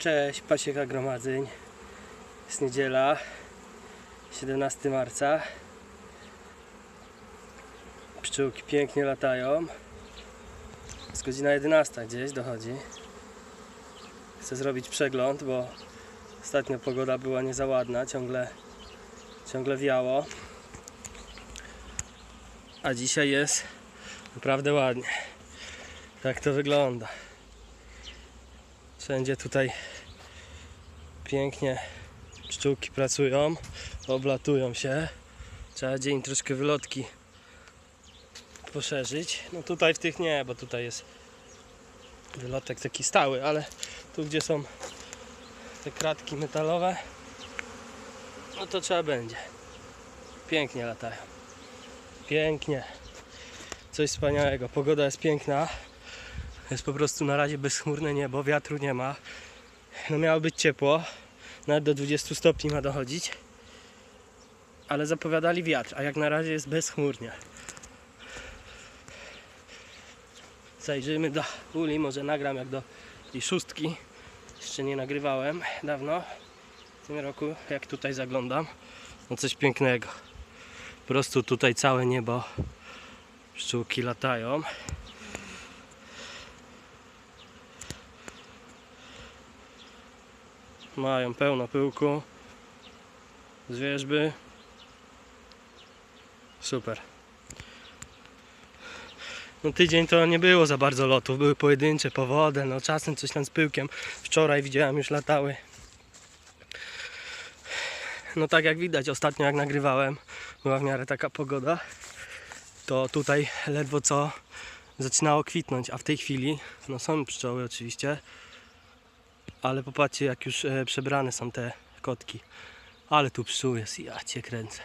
Cześć, pasieka gromadzeń. Jest niedziela, 17 marca. Pszczółki pięknie latają. Jest godzina 11 gdzieś, dochodzi. Chcę zrobić przegląd, bo ostatnio pogoda była nie za ładna, ciągle, ciągle wiało. A dzisiaj jest naprawdę ładnie. Tak to wygląda. Wszędzie tutaj pięknie pszczółki pracują, oblatują się. Trzeba dzień troszkę wylotki poszerzyć. No tutaj w tych nie, bo tutaj jest wylotek taki stały, ale tu gdzie są te kratki metalowe, no to trzeba będzie. Pięknie latają. Pięknie. Coś wspaniałego. Pogoda jest piękna. Jest po prostu na razie bezchmurne niebo, wiatru nie ma. No miało być ciepło, nawet do 20 stopni ma dochodzić. Ale zapowiadali wiatr, a jak na razie jest bezchmurnie. Zajrzyjmy do uli, może nagram jak do tej szóstki. Jeszcze nie nagrywałem dawno. W tym roku, jak tutaj zaglądam, no coś pięknego. Po prostu tutaj całe niebo, pszczółki latają. Mają pełno pyłku z wierzby. Super. No tydzień to nie było za bardzo lotów, były pojedyncze powody, no czasem coś tam z pyłkiem. Wczoraj widziałem już latały. No tak jak widać, ostatnio jak nagrywałem, była w miarę taka pogoda, to tutaj ledwo co zaczynało kwitnąć, a w tej chwili, no są pszczoły oczywiście, ale popatrzcie jak już e, przebrane są te kotki. Ale tu pszczół jest, ja cię kręcę.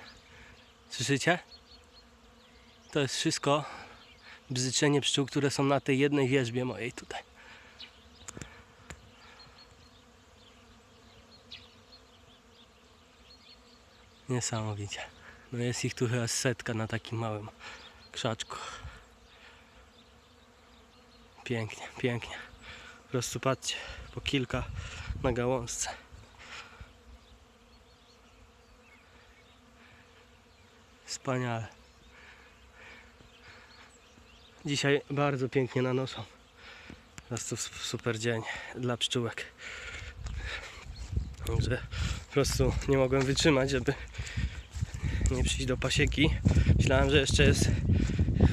Słyszycie? To jest wszystko bzyczenie pszczół, które są na tej jednej wierzbie mojej tutaj. Niesamowicie. No jest ich tu chyba setka na takim małym krzaczku. Pięknie, pięknie. Prostu patrzcie, po kilka na gałązce. Wspaniale. Dzisiaj bardzo pięknie nanoszą. Prostu s- super dzień dla pszczółek. Także po prostu nie mogłem wytrzymać, żeby nie przyjść do pasieki. Myślałem, że jeszcze jest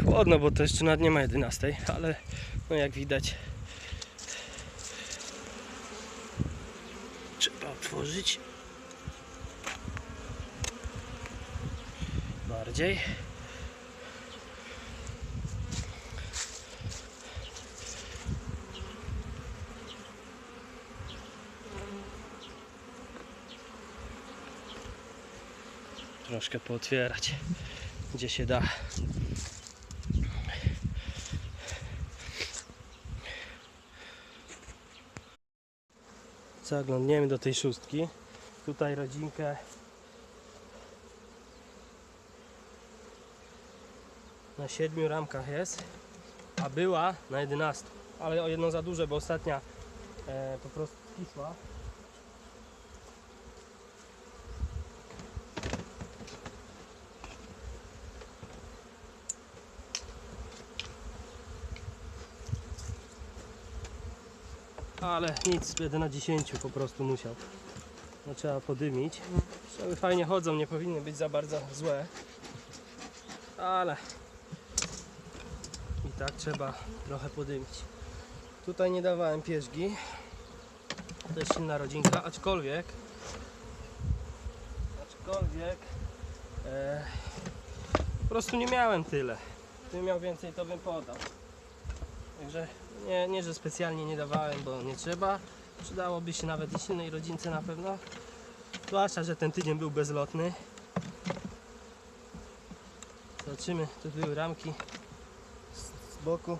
chłodno, bo to jeszcze nawet nie ma 11, ale no jak widać trzeba otworzyć bardziej. Troszkę pootwierać, gdzie się da. Zaglądniemy do tej szóstki. Tutaj rodzinkę na siedmiu ramkach jest, a była na 11. Ale o jedno za duże, bo ostatnia e, po prostu skisła. Ale nic, będę na 10 po prostu musiał. No trzeba podymić. Pszczoły fajnie chodzą, nie powinny być za bardzo złe. Ale i tak trzeba trochę podymić. Tutaj nie dawałem pierzgi. To jest silna rodzinka, aczkolwiek aczkolwiek e, po prostu nie miałem tyle. Gdybym miał więcej, to bym podał. Także nie, nie, że specjalnie nie dawałem, bo nie trzeba. Przydałoby się nawet i silnej rodzince na pewno. Zwłaszcza, że ten tydzień był bezlotny. Zobaczymy, tu były ramki z, z boku.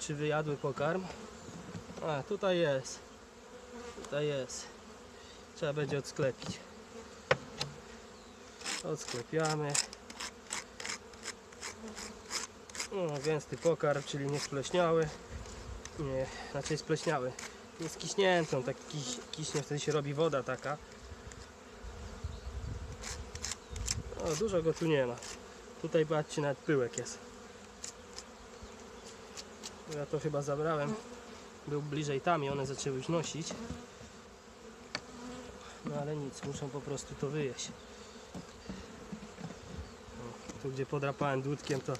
Czy wyjadły pokarm? A, tutaj jest. Tutaj jest. Trzeba będzie odsklepić. Odsklepiamy. Gęsty pokarm, czyli niespleśniały. Nie, raczej spleśniały. Jest kiśniętą, tak kiś, kiśnie, wtedy się robi woda taka. O, dużo go tu nie ma. Tutaj patrzcie, nawet pyłek jest. Ja to chyba zabrałem. Był bliżej tam i one zaczęły już nosić. No ale nic, muszą po prostu to wyjeść. O, tu gdzie podrapałem dłutkiem to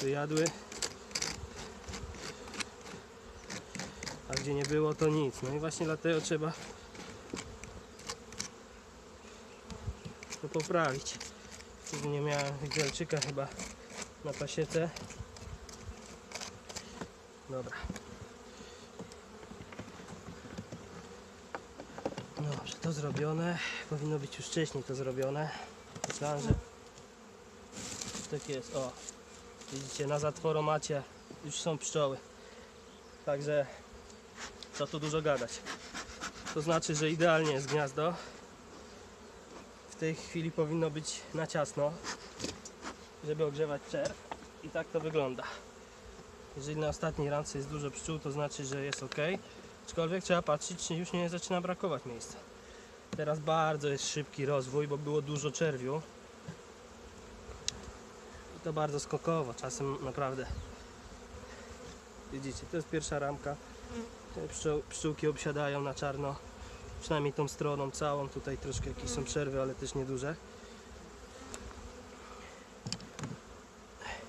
wyjadły. A gdzie nie było to nic. No i właśnie dlatego trzeba to poprawić. Nie miałem widelczyka chyba na pasiece. Dobra. Dobrze, to zrobione. Powinno być już wcześniej to zrobione. Myślałem, że tak jest. O, widzicie, na zatworomacie już są pszczoły. Także co tu dużo gadać. To znaczy, że idealnie jest gniazdo. W tej chwili powinno być na ciasno, żeby ogrzewać czerw. I tak to wygląda. Jeżeli na ostatniej randce jest dużo pszczół, to znaczy, że jest ok. Aczkolwiek trzeba patrzeć, czy już nie zaczyna brakować miejsca. Teraz bardzo jest szybki rozwój, bo było dużo czerwiu. To bardzo skokowo, czasem naprawdę. Widzicie, to jest pierwsza ramka. Te pszczół, pszczółki obsiadają na czarno. Przynajmniej tą stroną całą. Tutaj troszkę jakieś są przerwy, ale też nieduże.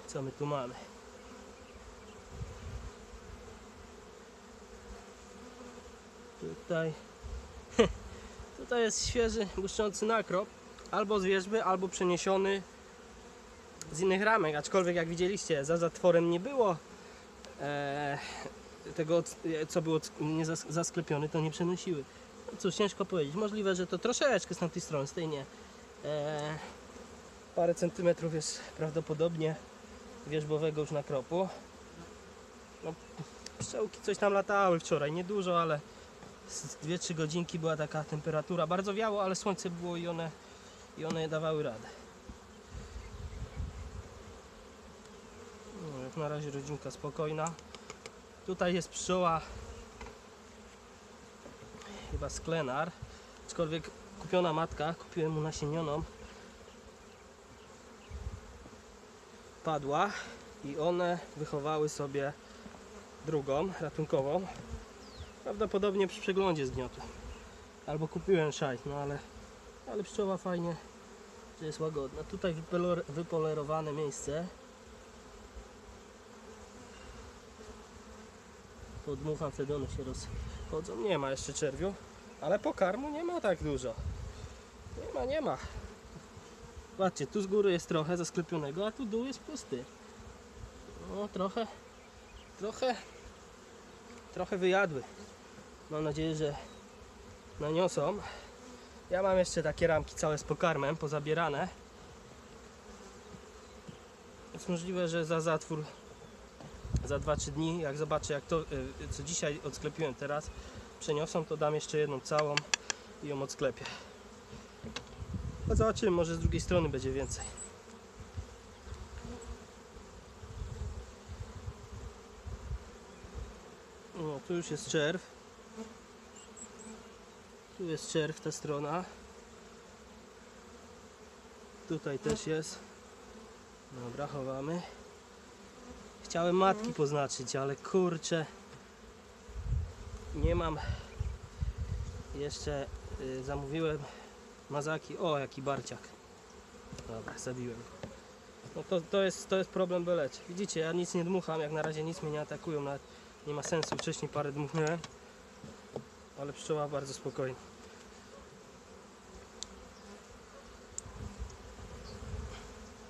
Co my tu mamy? Tutaj Tutaj jest świeży, błyszczący nakrop albo z wierzby, albo przeniesiony z innych ramek, aczkolwiek jak widzieliście za zatworem nie było e, tego e, co było nie zas- zasklepione to nie przenosiły. No cóż, ciężko powiedzieć. Możliwe, że to troszeczkę z tamtej strony, z tej nie. E, parę centymetrów jest prawdopodobnie wierzbowego już nakropu. No, pszczołki coś tam latały wczoraj, niedużo, ale z 2-3 godzinki była taka temperatura. Bardzo wiało, ale słońce było i one, i one dawały radę. No, jak na razie rodzinka spokojna. Tutaj jest pszczoła chyba sklenar, aczkolwiek kupiona matka, kupiłem mu nasienioną. Padła i one wychowały sobie drugą, ratunkową. Prawdopodobnie przy przeglądzie zgniotłem. Albo kupiłem szajt, no ale, ale pszczoła fajnie, że jest łagodna. Tutaj wypoler- wypolerowane miejsce. Wtedy one się rozchodzą. Nie ma jeszcze czerwiu, ale pokarmu nie ma tak dużo. Nie ma, nie ma. Patrzcie, tu z góry jest trochę zasklepionego, a tu dół jest pusty. No trochę, trochę, trochę wyjadły. Mam nadzieję, że naniosą. Ja mam jeszcze takie ramki całe z pokarmem, pozabierane. Jest możliwe, że za zatwór za 2-3 dni, jak zobaczę jak to, y, co dzisiaj odsklepiłem teraz, przeniosą, to dam jeszcze jedną całą i ją odsklepię. A zobaczymy, może z drugiej strony będzie więcej. No, tu już jest czerw. Tu jest czerw, ta strona. Tutaj też jest. Dobra, chowamy. Chciałem matki poznaczyć, ale kurczę. Nie mam. Jeszcze y, zamówiłem mazaki. O, jaki barciak. Dobra, zabiłem. No to, to, jest, to jest problem beleć. Widzicie, ja nic nie dmucham, jak na razie nic mnie nie atakują, nawet nie ma sensu. Wcześniej parę dmuchnąłem, ale pszczoła bardzo spokojna.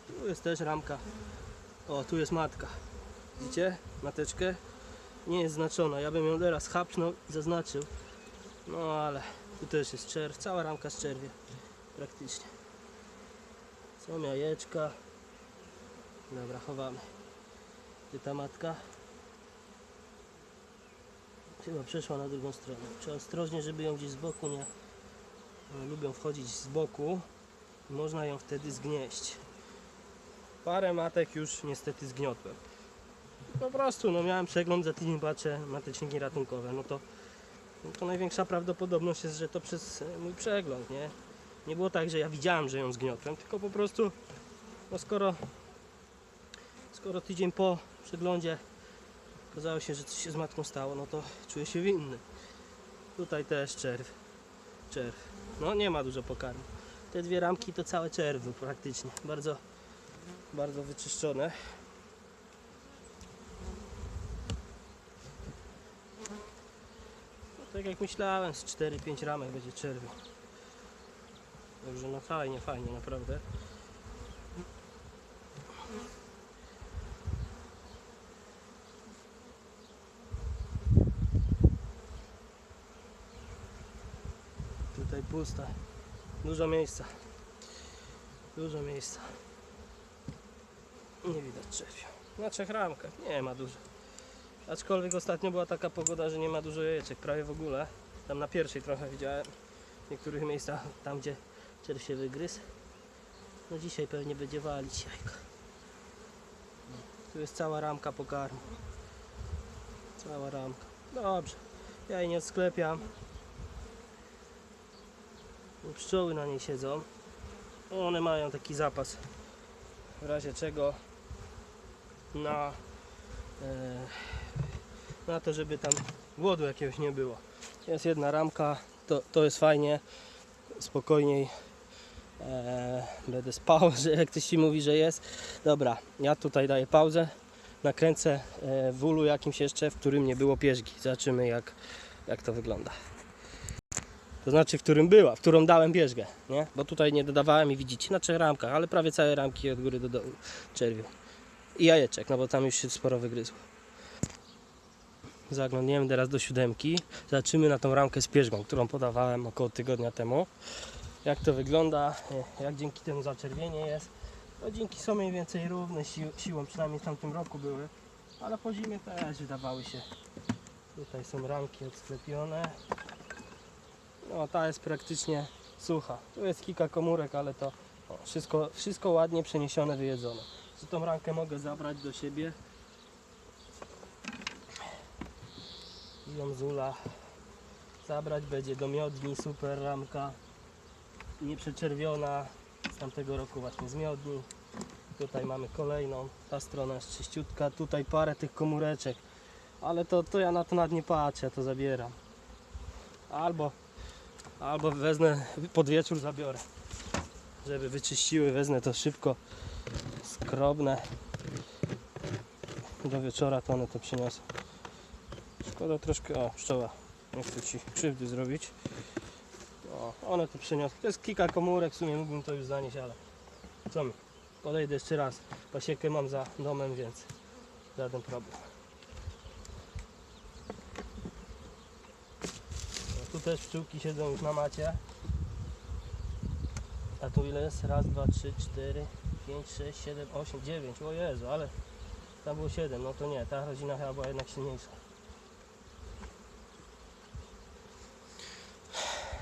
Tu jest też ramka. O, tu jest matka. Widzicie? Mateczkę. Nie jest znaczona. Ja bym ją teraz chapnął i zaznaczył. No ale tu też jest czerw. Cała ramka z czerwie. Praktycznie. Są jajeczka. Dobra, chowamy. Gdzie ta matka? Chyba przeszła na drugą stronę. Trzeba ostrożnie, żeby ją gdzieś z boku nie... Lubią wchodzić z boku. Można ją wtedy zgnieść. Parę matek już niestety zgniotłem. Po prostu, no miałem przegląd za tydzień, patrzę na te ciągi ratunkowe, no to, no to największa prawdopodobność jest, że to przez e, mój przegląd, nie? Nie było tak, że ja widziałem, że ją zgniotłem, tylko po prostu, no skoro, skoro tydzień po przeglądzie okazało się, że coś się z matką stało, no to czuję się winny. Tutaj też czerw, czerw. No nie ma dużo pokarmu. Te dwie ramki to całe czerwy praktycznie, bardzo, bardzo wyczyszczone. Tak jak myślałem, z 4-5 ramek będzie czerwiu. Dobrze, no fajnie, fajnie, naprawdę. Tutaj pusta. Dużo miejsca. Dużo miejsca. Nie widać czerwiu. Na trzech ramkach nie ma dużo. Aczkolwiek ostatnio była taka pogoda, że nie ma dużo jajeczek, prawie w ogóle. Tam na pierwszej trochę widziałem. W niektórych miejscach, tam gdzie czerw się wygryzł. No dzisiaj pewnie będzie walić jajka. Tu jest cała ramka pokarmu. Cała ramka. Dobrze. Ja jej nie odsklepiam. Pszczoły na niej siedzą. One mają taki zapas. W razie czego na, e, na to, żeby tam głodu jakiegoś nie było. Jest jedna ramka, to, to jest fajnie. Spokojniej e, będę spał, że jak ktoś ci mówi, że jest. Dobra, ja tutaj daję pauzę. Nakręcę e, w ulu jakimś jeszcze, w którym nie było pierzgi. Zobaczymy jak, jak to wygląda. To znaczy, w którym była, w którą dałem bieżgę, nie? Bo tutaj nie dodawałem i widzicie, na trzech ramkach, ale prawie całe ramki od góry do dołu czerwiu. I jajeczek, no bo tam już się sporo wygryzło. Zaglądniemy teraz do siódemki. Zobaczymy na tą ramkę z pierzgą, którą podawałem około tygodnia temu. Jak to wygląda, e, jak dzięki temu zaczerwienie jest. Rodzinki są mniej więcej równe si siłą, przynajmniej w tamtym roku były. Ale po zimie też wydawały się. Tutaj są ramki odsklepione. No ta jest praktycznie sucha. Tu jest kilka komórek, ale to wszystko, wszystko ładnie przeniesione, wyjedzone. Tu tą ramkę mogę zabrać do siebie. I ją z ula zabrać będzie do miodni, super ramka. Nieprzeczerwiona z tamtego roku właśnie z miodni. Tutaj mamy kolejną, ta strona jest czyściutka, tutaj parę tych komóreczek. Ale to, to ja na to nawet nie patrzę, ja to zabieram. Albo Albo wezmę, pod wieczór zabiorę. Żeby wyczyściły, wezmę to szybko, skrobne. Do wieczora to one to przyniosą. Szkoda troszkę, o pszczoła, nie chcę Ci krzywdy zrobić. O, one to przyniosą. To jest kilka komórek, w sumie mógłbym to już zanieść, ale co mi? Podejdę jeszcze raz. Pasiekę mam za domem, więc żaden problem. Tu też pszczółki siedzą już na macie. A tu ile jest? Raz, dwa, trzy, cztery, pięć, sześć, siedem, osiem, dziewięć. O Jezu, ale tam było siedem. No to nie, ta rodzina chyba była jednak silniejsza.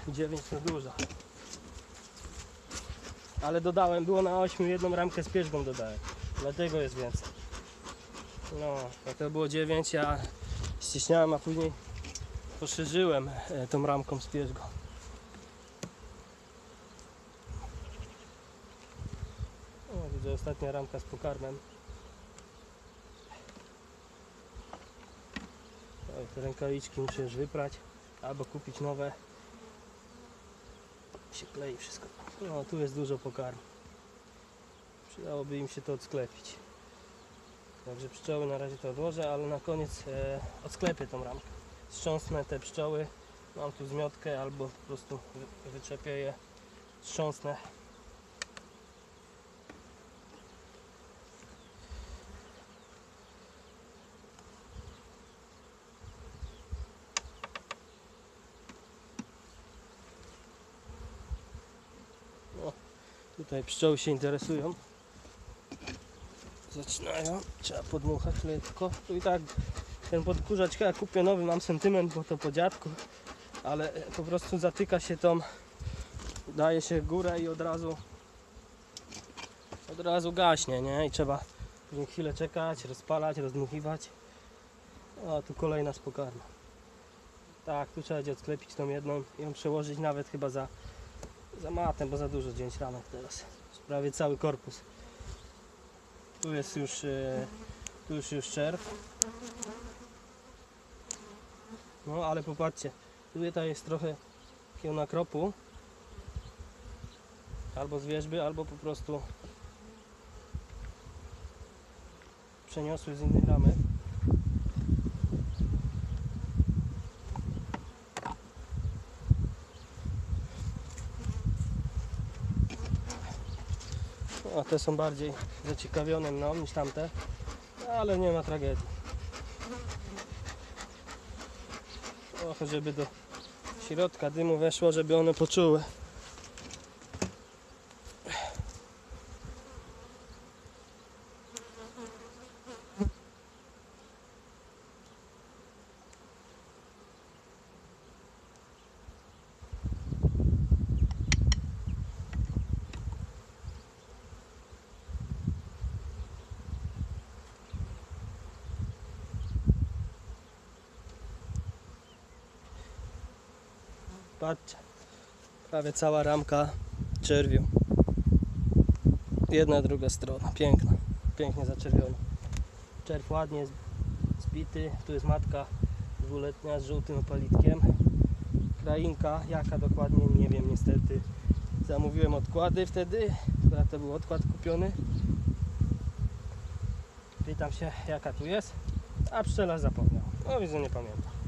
Dziewięć to dużo. Ale dodałem, było na ośmiu, jedną ramkę z pierzgą dodałem. Dlatego jest więcej. No, to było dziewięć, ja ściśniałem, a później poszerzyłem e, tą ramką z pierzgą. O, widzę ostatnia ramka z pokarmem. Oj, te rękawiczki już wyprać albo kupić nowe. Się klei wszystko. No, tu jest dużo pokarmu. Przydałoby im się to odsklepić. Także pszczoły na razie to odłożę, ale na koniec e, odsklepię tą ramkę strząsnę te pszczoły. Mam tu zmiotkę albo po prostu wy- wyczepię je, strząsnę. O, tutaj pszczoły się interesują. Zaczynają, trzeba podmuchać lekko. Tu i tak ten podkurzacz ja kupię nowy, mam sentyment, bo to po dziadku, ale po prostu zatyka się tą, daje się górę i od razu od razu gaśnie, nie? I trzeba chwilę czekać, rozpalać, rozdmuchiwać. O, tu kolejna spokarna. Tak, tu trzeba będzie odsklepić tą jedną i ją przełożyć nawet chyba za, za matem, bo za dużo zdjąć ramek teraz. Prawie cały korpus. Tu jest już, e, tu już, już czerw. No ale popatrzcie, tutaj jest trochę takiego nakropu. Albo z wierzby, albo po prostu przeniosły z innych ramek. A te są bardziej zaciekawione mną niż tamte, ale nie ma tragedii. Trochę, żeby do środka dymu weszło, żeby one poczuły. Patrzcie, prawie cała ramka czerwiu. Jedna, druga strona, piękna, pięknie zaczerwiona. Czerw ładnie zbity, tu jest matka dwuletnia z żółtym opalitkiem. Krainka, jaka dokładnie nie wiem niestety. Zamówiłem odkłady wtedy, akurat to był odkład kupiony. Pytam się jaka tu jest, a pszczelarz zapomniał. No widzę nie pamiętam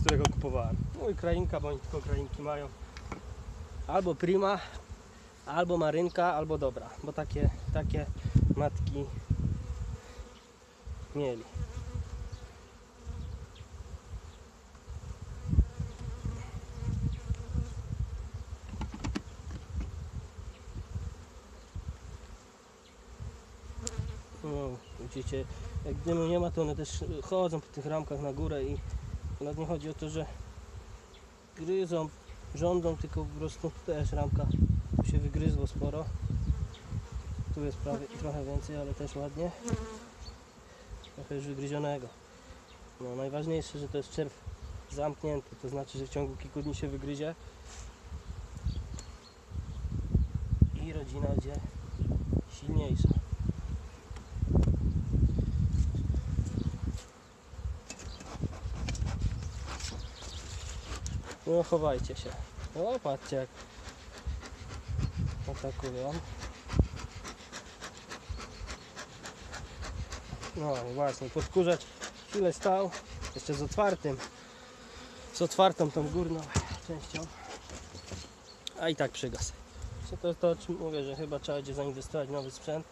którego kupowałem. No i krainka, bo oni tylko krainki mają. Albo prima, albo marynka, albo dobra, bo takie, takie matki mieli. No, widzicie, jak dymu nie ma, to one też chodzą po tych ramkach na górę i nawet nie chodzi o to, że gryzą, żądą, tylko po prostu też ramka się wygryzło sporo. Tu jest prawie, trochę więcej, ale też ładnie. Trochę już wygryzionego. No, najważniejsze, że to jest czerw zamknięty, to znaczy, że w ciągu kilku dni się wygryzie i rodzina będzie silniejsza. No chowajcie się. O, patrzcie jak atakują. No właśnie, podkurzacz chwilę stał, jeszcze z otwartym, z otwartą tą górną częścią, a i tak przygasł. To, to o czym mówię, że chyba trzeba będzie zainwestować w nowy sprzęt,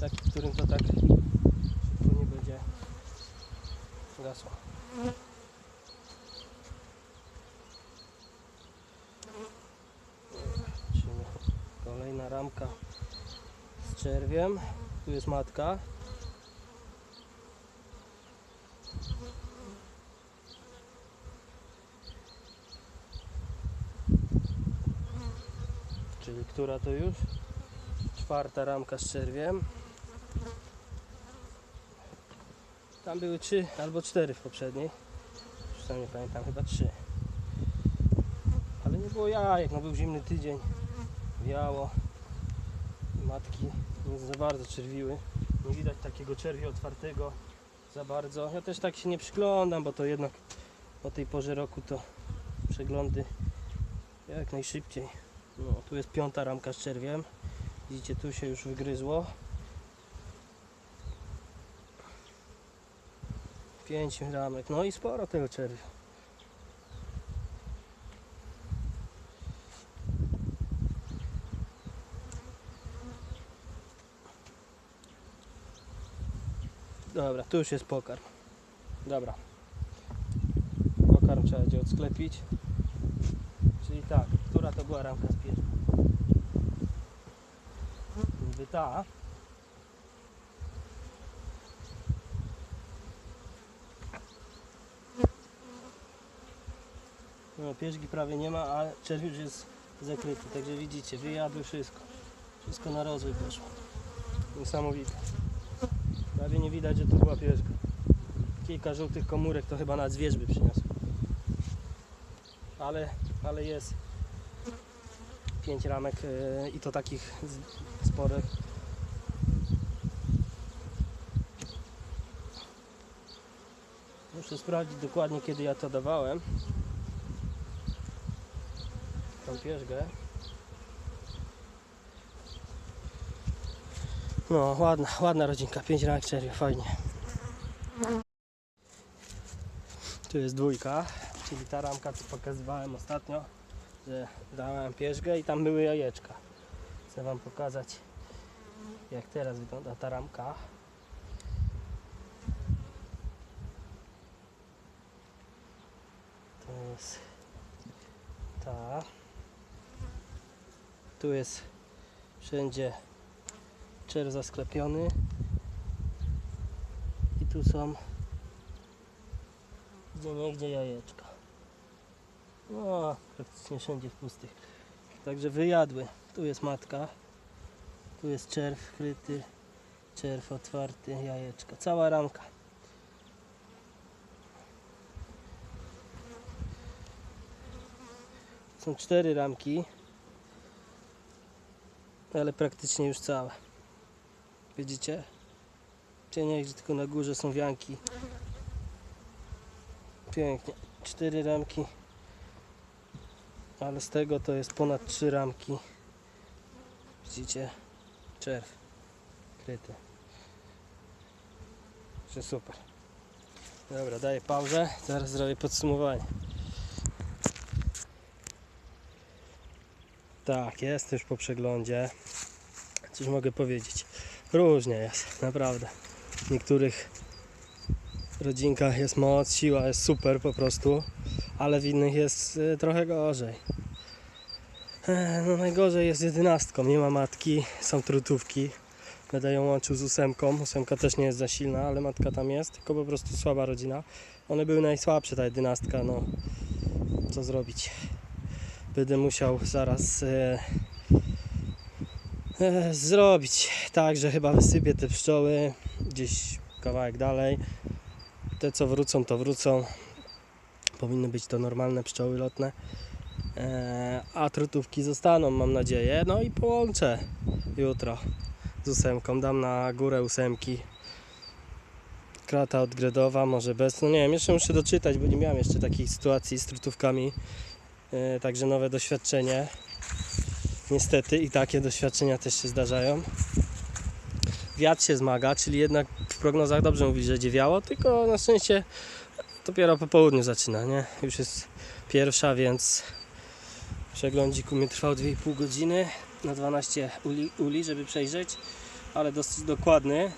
taki, w którym to tak szybko nie będzie gasło. Zobaczymy. Kolejna ramka z czerwiem. Tu jest matka. Czyli która to już? Czwarta ramka z czerwiem. Tam były trzy albo cztery w poprzedniej. Już pamiętam, chyba trzy. Ale nie było jajek, no był zimny tydzień. Wiało. Matki nie za bardzo czerwiły. Nie widać takiego czerwia otwartego za bardzo. Ja też tak się nie przyglądam, bo to jednak po tej porze roku to przeglądy jak najszybciej. No, tu jest piąta ramka z czerwiem. Widzicie, tu się już wygryzło. Pięć ramek, no i sporo tego czerwia. Dobra, tu już jest pokarm. Dobra. Pokarm trzeba będzie odsklepić. Czyli tak, która to była ramka z pierwsza? Niby ta. No, pierzgi prawie nie ma, a czerw już jest zakryty. Także widzicie, wyjadły wszystko. Wszystko na rozwój poszło. Niesamowite. Prawie nie widać, że to była pierzga. Kilka żółtych komórek to chyba na zwierz by przyniosło. Ale, ale jest pięć ramek yy, i to takich sporych. Muszę sprawdzić dokładnie kiedy ja to dawałem. Tą pierzgę. No, ładna, ładna rodzinka, 5 ramek czerwiu, fajnie. Tu jest dwójka, czyli ta ramka, co pokazywałem ostatnio, że dałem pierzgę i tam były jajeczka. Chcę Wam pokazać, jak teraz wygląda ta ramka. To jest ta. Tu jest wszędzie czerw zasklepiony. I tu są gdzie nie gdzie jajeczka. No, praktycznie wszędzie w pustych. Także wyjadły. Tu jest matka. Tu jest czerw kryty. Czerw otwarty, jajeczka. Cała ramka. Są cztery ramki. Ale praktycznie już całe. Widzicie? Czy nie, gdzie tylko na górze są wianki. Pięknie. Cztery ramki. Ale z tego to jest ponad trzy ramki. Widzicie? Czerw. Kryty. Że super. Dobra, daję pauzę. Zaraz zrobię podsumowanie. Tak, jest już po przeglądzie. Cóż mogę powiedzieć? Różnie jest, naprawdę. W niektórych rodzinkach jest moc, siła jest super po prostu, ale w innych jest y, trochę gorzej. No najgorzej jest jedenastką, nie ma matki, są trutówki. Będę ją łączył z ósemką. Ósemka też nie jest za silna, ale matka tam jest, tylko po prostu słaba rodzina. One były najsłabsze, ta jedenastka, no co zrobić. Będę musiał zaraz e, zrobić tak, że chyba wysypię te pszczoły gdzieś kawałek dalej. Te co wrócą, to wrócą. Powinny być to normalne pszczoły lotne. E, a trutówki zostaną, mam nadzieję. No i połączę jutro z ósemką. Dam na górę ósemki. Krata odgredowa, może bez. No nie wiem, jeszcze muszę doczytać, bo nie miałem jeszcze takich sytuacji z trutówkami. E, Także nowe doświadczenie. Niestety i takie doświadczenia też się zdarzają. Wiatr się zmaga, czyli jednak w prognozach dobrze mówi, że będzie wiało, tylko na szczęście dopiero po południu zaczyna, nie? Już jest pierwsza, więc przeglądzik u mnie trwał 2,5 godziny na 12 uli, uli, żeby przejrzeć, ale dosyć dokładny,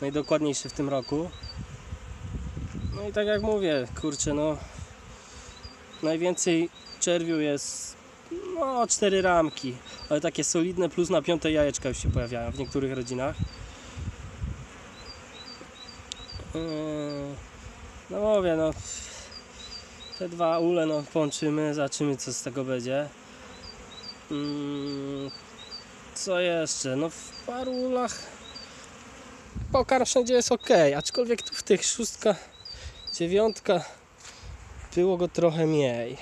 najdokładniejszy w tym roku. No i tak jak mówię, kurczę, no najwięcej czerwiu jest no cztery ramki, ale takie solidne plus na piąte jajeczka już się pojawiają w niektórych rodzinach. Yy, No mówię, no te dwa ule no połączymy, zobaczymy co z tego będzie. Mm, Co jeszcze? No w paru ulach pokarm wszędzie jest ok, aczkolwiek tu w tych szóstka, dziewiątka było go trochę mniej.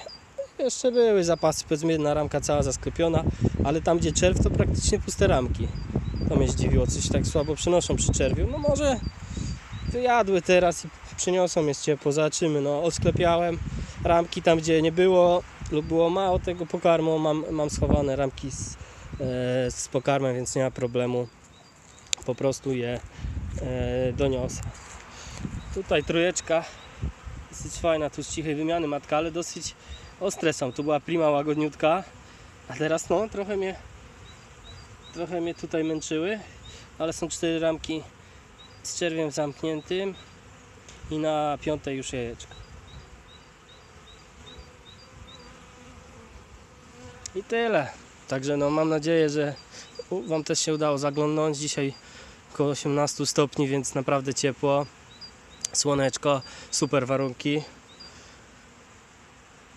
Jeszcze były zapasy, powiedzmy jedna ramka cała zasklepiona, ale tam gdzie czerw to praktycznie puste ramki. To mnie zdziwiło, coś tak słabo przenoszą przy czerwiu. No może wyjadły teraz i przyniosą, jest ciepło, zobaczymy. No osklepiałem ramki tam gdzie nie było lub było mało tego pokarmu, mam, mam schowane ramki z, e, z pokarmem, więc nie ma problemu. Po prostu je e, doniosę. Tutaj trójeczka, dosyć fajna, tu z cichej wymiany matka, ale dosyć ostre są. Tu była prima łagodniutka, a teraz no trochę mnie trochę mnie tutaj męczyły, ale są cztery ramki z czerwiem zamkniętym i na piątej już jajeczko. I tyle. Także no mam nadzieję, że Wam też się udało zaglądnąć. Dzisiaj około 18 stopni, więc naprawdę ciepło. Słoneczko, super warunki.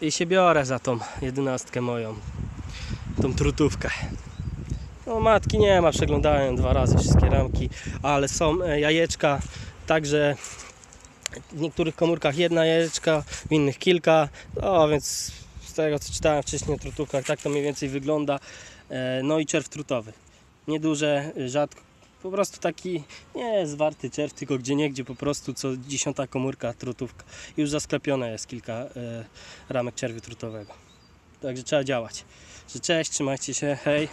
I się biorę za tą jedenastkę moją, tą trutówkę. No matki nie ma, przeglądałem dwa razy wszystkie ramki, ale są e, jajeczka, także w niektórych komórkach jedna jajeczka, w innych kilka, no więc z tego co czytałem wcześniej o trutówkach, tak to mniej więcej wygląda. E, No i czerw trutowy. Nieduże, rzadko, po prostu taki nie zwarty czerw, tylko gdzie niegdzie po prostu co dziesiąta komórka trutówka. Już zasklepione jest kilka e, ramek czerwiu trutowego. Także trzeba działać. Że cześć, trzymajcie się, hej.